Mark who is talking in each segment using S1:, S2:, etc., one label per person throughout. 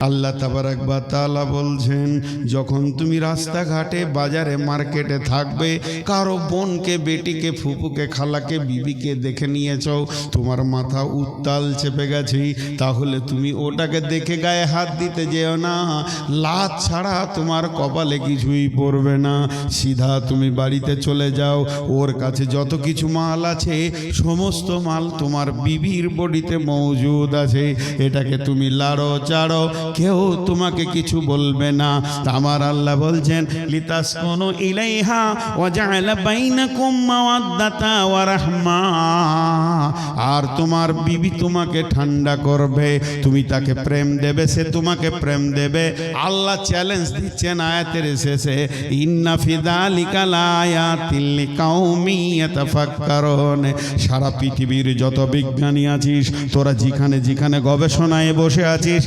S1: আল্লাহ তাবারাকবা তাআলা বলছেন, যখন তুমি রাস্তাঘাটে, বাজারে, মার্কেটে থাকবে, কারও বোনকে, বেটিকে ফুপুকে খালাকে, বিবিকে দেখে নিয়েছ তোমার মাথা উত্তাল চেপে গেছে, তাহলে তুমি ওটাকে দেখে গায়ে হাত দিতে যেও না। লাত ছাড়া তোমার কপালে কিছুই পড়বে না। সিধা তুমি বাড়িতে চলে যাও, ওর কাছে যত কিছু মাল আছে, সমস্ত মাল তোমার বিবির বডিতে মজুদ আছে। এটাকে তুমি লাড়ো, চাড়ো কেউ তোমাকে কিছু বলবে না। আমার আল্লাহ বলছেন লিতাস কোন ইলাইহা ওয়াজাআলা বাইনাকুম মাওয়াদ্দাতা ওয়া রাহমা। আর তোমার বিবি তোমাকে ঠান্ডা করবে, তুমি তাকে প্রেম দেবে, সে তোমাকে প্রেম দেবে। আল্লাহ চ্যালেঞ্জ দিচ্ছেন আয়াতের শেষে, ইন্না ফিদালিকা লায়াতিল লিকাউমি ইয়াতাফাক্কারুন। সারা পৃথিবীর যত বিজ্ঞানী আছিস, তোরা যেখানে যেখানে গবেষণায় বসে আছিস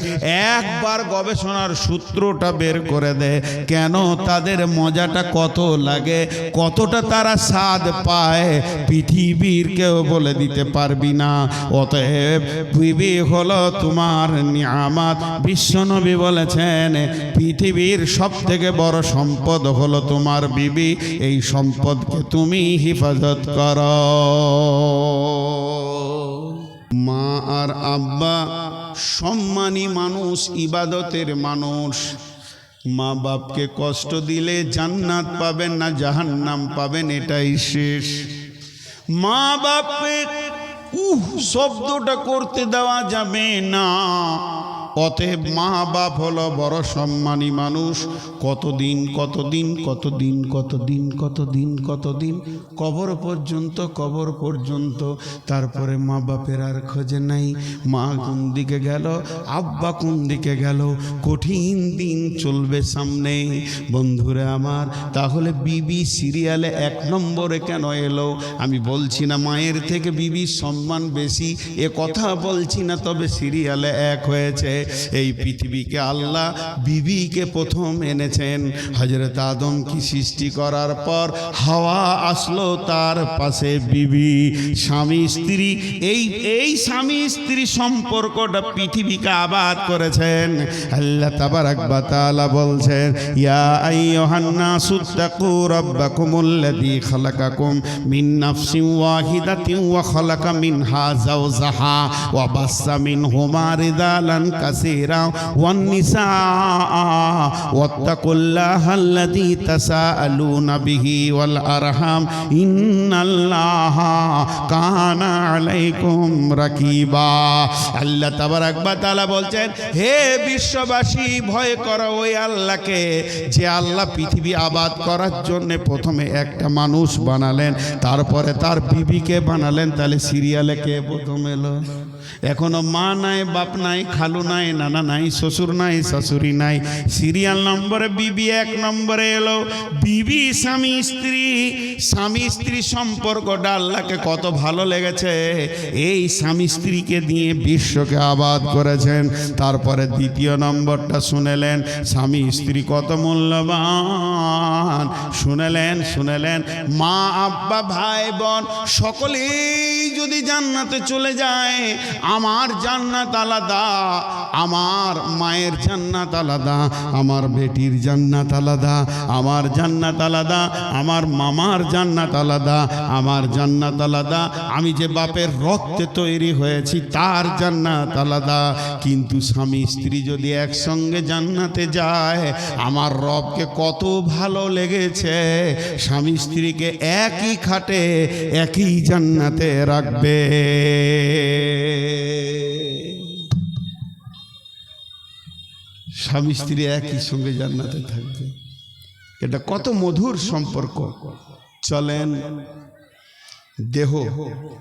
S1: একবার গবেষণার সূত্রটা বের করে দে কেন তাদের মজাটা কত লাগে, কতটা তারা স্বাদ পায়, পৃথিবীর কেউ বলে দিতে পারবি না। অতএব বিবি হলো তোমার নিয়ামাত। বিশ্বনবী বলেছেন, পৃথিবীর সব থেকে বড় সম্পদ হলো তোমার বিবি, এই সম্পদকে তুমি হেফাজত করো। মা আর আব্বা সম্মানী মানুষ, ইবাদতের মানুষ। মা বাপকে কষ্ট দিলে জান্নাত পাবেন না, জাহান্নাম পাবেন, এটাই শেষ। মা বাপের উহ শব্দটা করতে দেওয়া যাবে না। অতএব মা বাপ হলো বড় সম্মানী মানুষ। কতদিন কতদিন কতদিন কতদিন কতদিন কতদিন, কবর পর্যন্ত কবর পর্যন্ত। তারপরে মা বাপের আর খোঁজে নাই। মা কোন দিকে গেল? আব্বা কোন দিকে গেল? কঠিন দিন চলবে সামনে। বন্ধুরা আমার, তাহলে বিবি সিরিয়ালে এক নম্বরে কেন এলো? আমি বলছি না মায়ের থেকে বিবির সম্মান বেশি। এ কথা বলছি না, তবে সিরিয়ালে এক হয়েছে। এই পৃথিবীকে আল্লাহ বিবিকে প্রথম এনেছেন। হজরত আদম কি সৃষ্টি করার পর হাওয়া আসলো তার পাশে বিবি। স্বামী, স্ত্রী, এই এই স্বামী, স্ত্রী সম্পর্কটা পৃথিবীকে আবাদ করেছেন। আল্লাহ তাবারাক ওয়া তাআলা বলছেন, ইয়া আইয়ুহান নাসু তাকু রাব্বাকুমুল্লাযী খালাকাকুম মিন নাফসিন ওয়াহিদাতিন ওয়া খালাকা মিনহা যাওজাহা ওয়া বাসসা মিনহুমা রিজালান কাসীরা ওয়ান নিসা ওয়াত্তাকুল্লাহা আল্লাযী তাসাআলুনা বিহি ওয়াল আরহাম ইন্নাল্লাহা কানা আলাইকুম রাকিবা আল্লাহ তাবারাক ওয়া তাআলা বলছেন, হে বিশ্ববাসী, ভয় করো ওই আল্লাহকে, যে আল্লাহ পৃথিবী আবাদ করার জন্য প্রথমে একটা মানুষ বানালেন, তারপরে তার বিবিকে বানালেন, তাহলে সিরিয়ালে কে প্রথম এলো? এখনও মা নাই, বাপ নাই, খালু নাই, নানা নাই, শ্বশুর নাই, শাশুড়ি নাই। সিরিয়াল নম্বরে বিবি এক নম্বরে এলো। বিবি, স্বামী, স্ত্রী। স্বামী, স্ত্রী সম্পর্কটা আল্লাহকে কত ভালো লেগেছে। এই স্বামী, স্ত্রীকে দিয়ে বিশ্বকে আবাদ করেছেন। তারপরে দ্বিতীয় নম্বরটা শুনেলেন, স্বামী, স্ত্রী কত মূল্যবান। শুনেলেন শুনেলেন, মা, আব্বা, ভাই, বোন, সকলেই যদি জান্নাতে চলে যায় আমার জান্নাত আলাদা। আমার মায়ের জান্নাত আলাদা, আমার বেটির জান্নাত আলাদা, আমার জান্নাত আলাদা, আমার মামার জান্নাত আলাদা, আমার জান্নাত আলাদা। আমি যে বাপের রক্তে তৈরি হয়েছি, তার জান্নাত আলাদা। কিন্তু স্বামী স্ত্রী যদি একসঙ্গে জান্নাতে যায়, আমার রবকে কত ভালো লেগেছে। স্বামী স্ত্রীকে একই খাটে, একই জান্নাতে রাখবে। স্বামী স্ত্রী একই সঙ্গে জান্নাতে থাকবে। এটা কত মধুর সম্পর্ক। চলেন, দেহ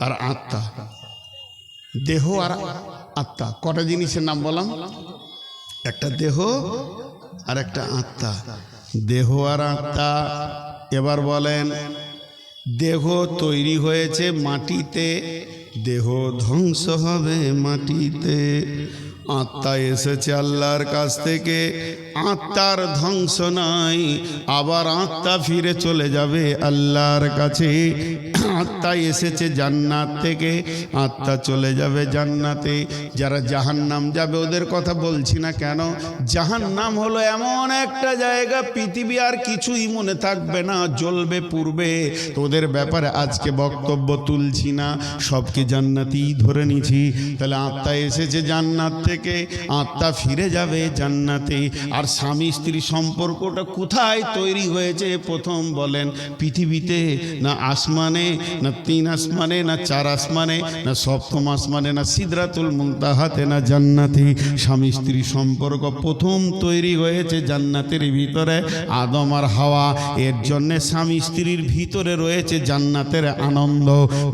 S1: আর আত্মা। দেহ আর আত্মা। কটা জিনিসের নাম বললাম? একটা দেহ আর একটা আত্মা। দেহ আর আত্মা। এবার বলেন, দেহ তৈরি হয়েছে মাটিতে, দেহ ধ্বংস হবে মাটিতে। আত্মা এসেছে আল্লাহর কাছ থেকে। আত্মার ধ্বংস নাই, আবার আত্মা ফিরে চলে যাবে আল্লাহর কাছে। আত্মা এসেছে জান্নাত থেকে, আত্মা চলে যাবে জান্নাতে। যারা জাহান্নাম যাবে, ওদের কথা বলছি না কেন? জাহান্নাম হলো এমন একটা জায়গা, পৃথিবী আর কিছুই মনে থাকবে না, জ্বলবে পূর্বে তোদের ব্যাপারে আজকে বক্তব্য তুলছি না, সবকে জান্নাতি ধরে নিছি তাহলে আত্মা এসেছে জান্নাত থেকে, আত্মা ফিরে যাবে জান্নাতে। আর স্বামী স্ত্রী সম্পর্কটা কোথায় তৈরি হয়েছে? প্রথম বলেন, পৃথিবীতে না আসমানে? না তিন আসমানে, না চার আসমানে, না সপ্তম আসমানে, না সিদরাতুল মুনতাহাতে, না জান্নাতে। স্বামী স্ত্রী সম্পর্ক প্রথম তৈরি হয়েছে জান্নাতের ভিতরে। আদম আর হাওয়া, এর জন্যে স্বামী স্ত্রীর ভিতরে রয়েছে জান্নাতের আনন্দ।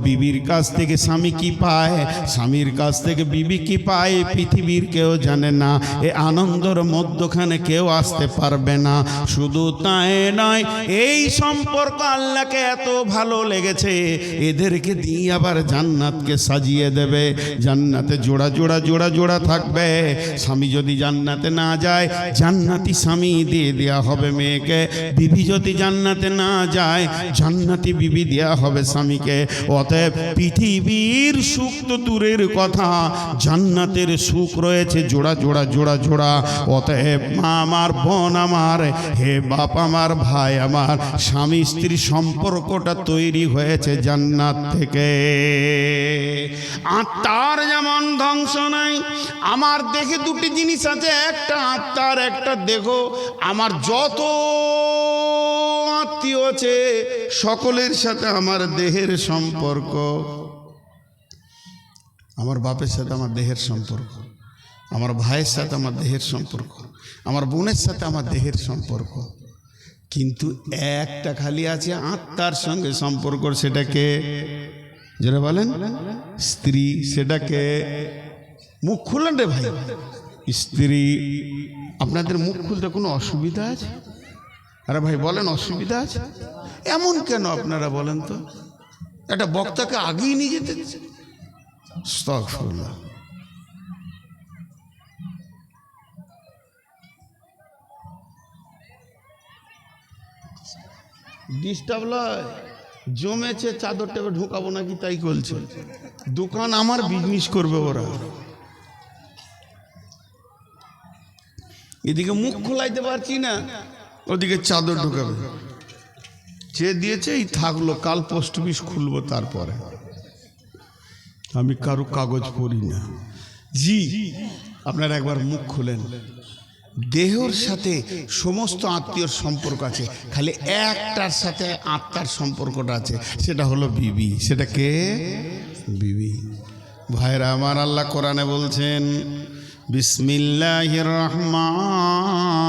S1: বিবির কাছ থেকে স্বামী কি পায়? স্বামীর কাছ থেকে বিবি কি পায়? পৃথিবীর কেউ জানে না। এ আনন্দর মধ্যখানে কেউ আসতে পারবে না। শুধু তাই নয়, এই সম্পর্ক আল্লাহকে এত ভালো লেগেছে। এদেরকে দিয়ে আবার জান্নাতকে সাজিয়ে দেবে। জান্নাতে জোড়া জোড়া জোড়া জোড়া থাকবে। স্বামী যদি জান্নাতে না যায়, জান্নাতি স্বামী দিয়ে দেওয়া হবে মেয়েকে। বিবি যদি জান্নাতে না যায়, জান্নাতি বিবি দেওয়া হবে স্বামীকে। অতএব পৃথিবীর সুখ তো দূরের কথা, জান্নাতের সুখ রয়েছে জোড়া জোড়া জোড়া জোড়া। অতএব মা আমার, বোন আমার, হে বাপ আমার, ভাই আমার, স্বামী স্ত্রী সম্পর্কটা তৈরি হয়েছে জান্নাত থেকে। আত্মার যেমন ধ্বংস নাই, আমার দেখে দুটি জিনিস আছে, একটা আত্মার, একটা দেখো আমার যত আত্মীয় আছে, সকলের সাথে আমার দেহের সম্পর্ক। আমার বাপের সাথে আমার দেহের সম্পর্ক। আমার ভাইয়ের সাথে আমার দেহের সম্পর্ক। আমার বোনের সাথে আমার দেহের সম্পর্ক। কিন্তু একটা খালি আছে আত্মার সঙ্গে সম্পর্ক, সেটাকে যেটা বলেন? স্ত্রী, সেটাকে মুখ খুললেন রে ভাই। স্ত্রী, আপনাদের মুখ খুলতে কোনো অসুবিধা আছে? আরে ভাই, বলেন অসুবিধা আছে? এমন কেন আপনারা বলেন তো? একটা বক্তাকে আগেই নিয়ে যেতে আস্তাগফিরুল্লাহ। ডিস্টার্ব লয়। জমেছে চাদরটাকে ঢোকাবো নাকি তাই বলছে দোকান আমার বিজনেস করবে ওরা। এদিকে মুখ খোলাইতে পারছি না, ওদিকে চাদর ঢোকাবে। যে দিয়েছে, এই থাকল, কাল পোস্ট অফিস খুলবো তারপরে। আমি কারও কাগজ পড়ি না। জি, আপনারা একবার মুখ খুলেন। দেহর সাথে সমস্ত আত্মীয়র সম্পর্ক আছে। খালি একটার সাথে আত্মার সম্পর্কটা আছে। সেটা হলো বিবি। সেটা কে? বিবি। ভাইরা আমার আল্লাহ কোরআনে বলছেন বিসমিল্লাহির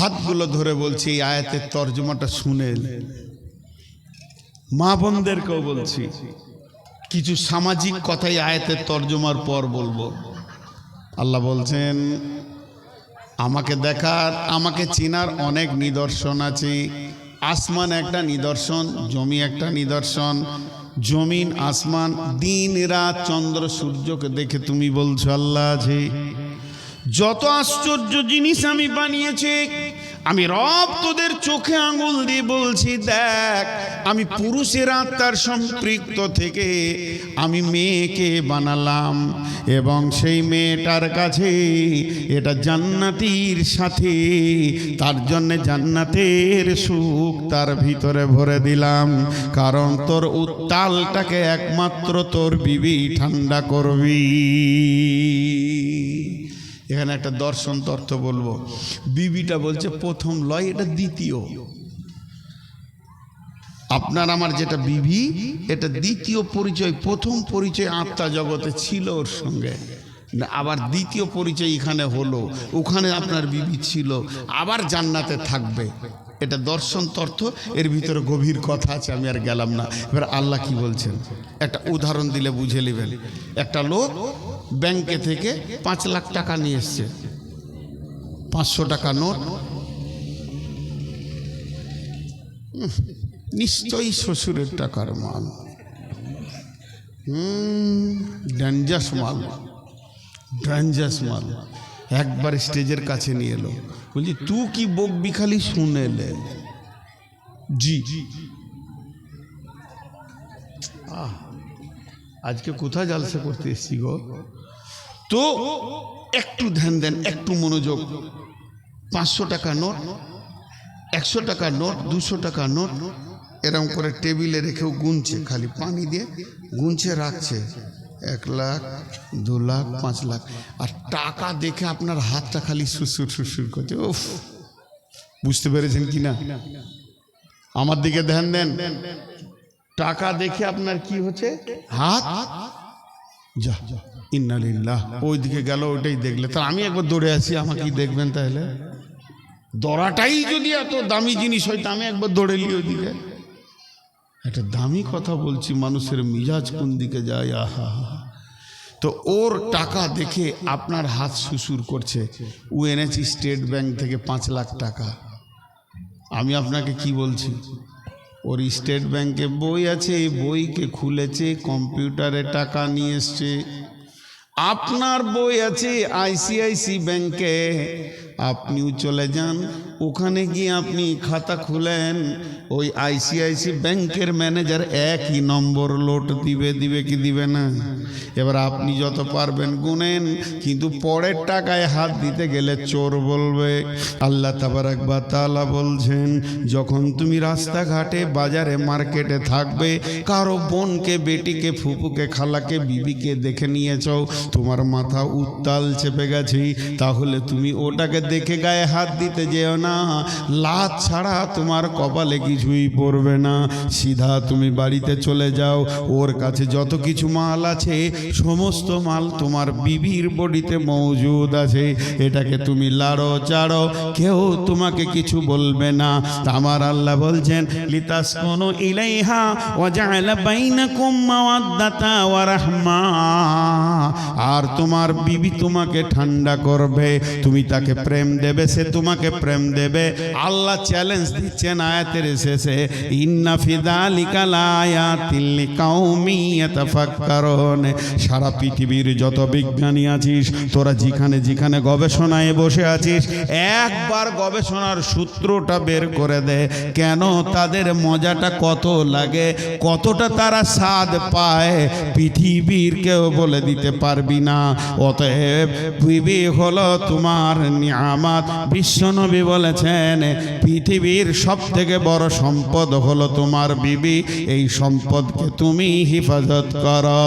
S1: হাতগুলো ধরে বলছি, এই আয়াতের তর্জমাটা শুনে মা বোনদেরকেও বলছি, কিছু সামাজিক কথাই আয়াতের তর্জমার পর বলব। আল্লাহ বলছেন, আমাকে দেখার, আমাকে চেনার অনেক নিদর্শন আছে। আসমান একটা নিদর্শন, জমি একটা নিদর্শন। জমিন, আসমান, দিন, রাত, চন্দ্র, সূর্যকে দেখে তুমি বলছো, আল্লাহ আছে যত আশ্চর্য জিনিস আমি বানিয়েছি আমি রব তোদের চোখে আঙুল দিয়ে বলছি, দেখ, আমি পুরুষের আত্মার সম্পৃক্ত থেকে আমি মেয়েকে বানালাম এবং সেই মেয়েটার কাছে এটা জান্নাতির সাথে, তার জন্যে জান্নাতের সুখ তার ভিতরে ভরে দিলাম। কারণ তোর উত্তালটাকে একমাত্র তোর বিবি ঠান্ডা করবি। এখানে একটা দর্শন তর্থ বলব। বিবিটা বলছে, প্রথম লয়, এটা দ্বিতীয়। আপনার আমার যেটা বিবি, এটা দ্বিতীয় পরিচয়, প্রথম পরিচয় আত্মা জগতে ছিল ওর সঙ্গে। আবার দ্বিতীয় পরিচয় এখানে হলো, ওখানে আপনার বিবি ছিল, আবার জান্নাতে থাকবে। এটা দর্শন তর্থ, এর ভিতরে গভীর কথা আছে, আমি আর গেলাম না। এবার আল্লাহ কি বলছেন? একটা উদাহরণ দিলে বুঝে নেবেন। একটা লোক ব্যাংকে থেকে পাঁচ লাখ টাকা নিয়ে এসছে। পাঁচশো টাকা নোট। নিশ্চয়ই শ্বশুরের টাকার মাল। হুম ডেঞ্জাস মাল। ডেঞ্জাস মাল। একবার স্টেজের কাছে নিয়ে এলো। বলছি তু কি বকবি খালি শুনে লে? জি। আহ, আজকে কোথায় জালসা করতে এসছি গো? তো একটু ধ্যান দেন একটু মনোযোগ। পাঁচশো টাকা নোট একশো টাকা নোট দুশো টাকা নোট। এরকম করে টেবিলে রেখেও গুনছে খালি পানি দিয়ে গুনছে রাখছে। এক লাখ, দু লাখ, পাঁচ লাখ। আর টাকা দেখে আপনার হাতটা খালি সুসুর সুসুর করছে। উফ, বুঝতে পেরেছেন কি না? আমার দিকে ধ্যান দেন। টাকা দেখে আপনার কি হচ্ছে? হাত? যা ইন্নালিল্লাহ। ওই দিকে গেল, ওইটাই দেখলে। তা আমি একবার দৌড়ে আছি আমাকে দেখবেন তাহলে? দরাটাই যদি এত দামি জিনিস হয়, তা আমি একবার দৌড়ে নিই ওইদিকে। একটা দামি কথা বলছি, মানুষের মিজাজ কোন দিকে যায়? আহা তো ওর টাকা দেখে আপনার হাত সুসুর করছে। ও এনেছি স্টেট ব্যাংক থেকে পাঁচ লাখ টাকা। আমি আপনাকে কি বলছি? ওর স্টেট ব্যাংকে বই আছে, এই বইকে খুলেছে, কম্পিউটারে টাকা নিয়ে এসছে। আপনার বই আছে আইসিআইসি ব্যাংকে আপনিও চলে যান। ওখানে গিয়ে আপনি খাতা খুলেন, ওই আইসিআইসি ব্যাংকের ম্যানেজার একই নম্বর লোট দিবে দিবে কি দিবে না? এবার আপনি যত পারবেন গুনেন, কিন্তু পরের টাকায় হাত দিতে গেলে চোর বলবে। আল্লাহ তাবার একবার তালা বলছেন, যখন তুমি রাস্তাঘাটে, বাজারে, মার্কেটে থাকবে, কারও বোনকে, বেটিকে ফুপুকে খালাকে, বিবিকে দেখে নিয়েছ তোমার মাথা উত্তাল চেপে গেছে। তাহলে তুমি ওটাকে দেখে গায়ে হাত দিতে যেও না। লাত ছাড়া তোমার কপালে কিছুই পড়বে না। সিধা তুমি বাড়িতে চলে যাও। ওর কাছে যত কিছু মাল আছে, সমস্ত মাল তোমার বিবির বডিতে মজুদ আছে। এটাকে তুমি লাড়ো, চাড়ো। কেউ তোমাকে কিছু বলবে না। আমার আল্লাহ বলছেন লিতাস কোন ইলাইহা ওয়াজাআলা বাইনাকুম মাওয়াদ্দাতা ওয়া রাহমা। আর তোমার বিবি তোমাকে ঠান্ডা করবে। তুমি তাকে প্রেম দেবে, সে তোমাকে প্রেম দেবে আল্লাহ চ্যালেঞ্জ দিচ্ছেন আয়াতের শেষে সারা পৃথিবীর যত বিজ্ঞানী আছিস, তোরা যেখানে যেখানে গবেষণায় বসে আছিস, একবার গবেষণার সূত্রটা বের করে দে, কেন তাদের মজাটা কত লাগে, কতটা তারা স্বাদ পায়, পৃথিবীর কেউ বলে দিতে পারবি না। অতএব হলো তোমার নিয়ামাত। বিশ্বনবী বলেছেন পৃথিবীর সব থেকে বড় সম্পদ হলো তোমার বিবি। এই সম্পদকে তুমি হেফাজত করো।